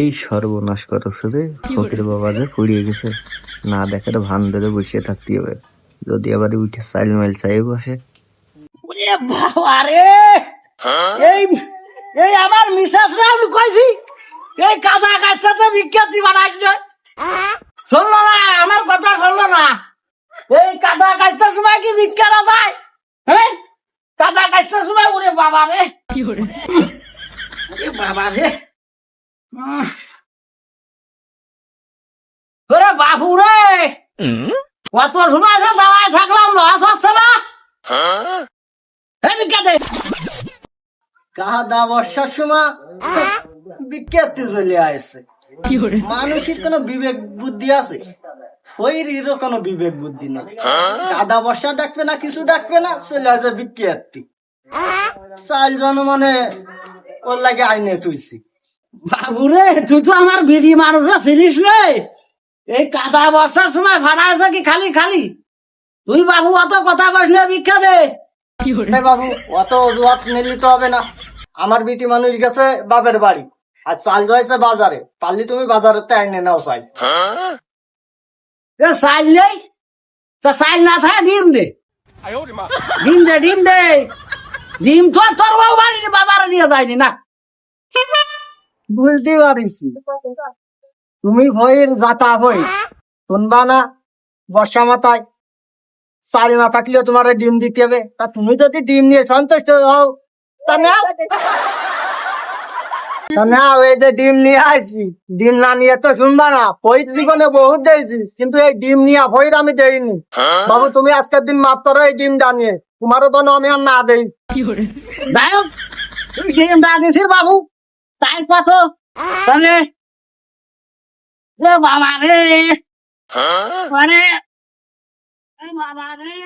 এই সর্বনাশ করছে রে ফকির বাবা যে পুড়িয়ে গেছে। না দেখে তো ভান ধরে বসে থাকতে হবে। যদি আবার উঠে চাইল মাইল চাই বসে ওরে বাবা রে! এই এই আমার মিসেস রা আমি কইছি এই কাদা কাজটাতে বিখ্যাতি বানাইছ শুনলো না আমার কথা শুনলো না। এই কাদা কাজটার সময় কি ভিক্ষা না যায় হ্যাঁ? কাদা কাজটার সময় ওরে বাবা রে। ওরে বাবা রে। ওরে বাবু রে! কত সময় আছে দাঁড়ায় থাকলাম লস হচ্ছে না? এই কাদা বর্ষার সময় বিখ্যাতি চলে আসছে মানুষের কোনো বিবেক বুদ্ধি আছে? শরীরেরও কোনো বিবেক বুদ্ধি নেই। কাদা বর্ষা দেখবে না কিছু দেখবে না চলে আসে বিখ্যাতি চাল জন মানে ওর লাগে আইনে তুইছি বাবুরে তুই তো আমার বিড়ি মানুষরা চিনিস রে এই কাদা বর্ষার সময় ভাড়া আছে কি খালি খালি? তুই বাবু অত কথা বসলে ভিক্ষা দে। বাবু অত অজুহাত নিলি তো হবে না। আমার বিটি মানুষ গেছে বাপের বাড়ি। আর চাল রয়েছে বাজারে। পারলি তুমি বাজারে তে আইনে নাও চাই চাল নেই? তা চাল না থাকে ডিম দে। ডিম দে ডিম দে। ডিম তো তোর বাড়ির বাজারে নিয়ে যায়নি না। বুঝতে পারিস তুমি ভয়ের যাতা হই। শুনবা না বর্ষা মাথায় চাল না থাকলেও তোমার ডিম দিতে হবে। তা তুমি যদি ডিম নিয়ে সন্তুষ্ট হও তা নাও। তা নাও এই যে ডিম নিয়ে আসি ডিম না নিয়ে তো শুনবা না ফইর জীবনে বহুত দিয়েছি কিন্তু এই ডিম নিয়ে ফইর আমি দেইনি। বাবু তুমি আজকের দিন মাত্র এই ডিম জানিয়ে তোমারও তো আমি আর না দেই। দায়ক ডিম না দিছিস বাবু? তাই কত তাহলে? বাবা রে। মানে বাবা রে।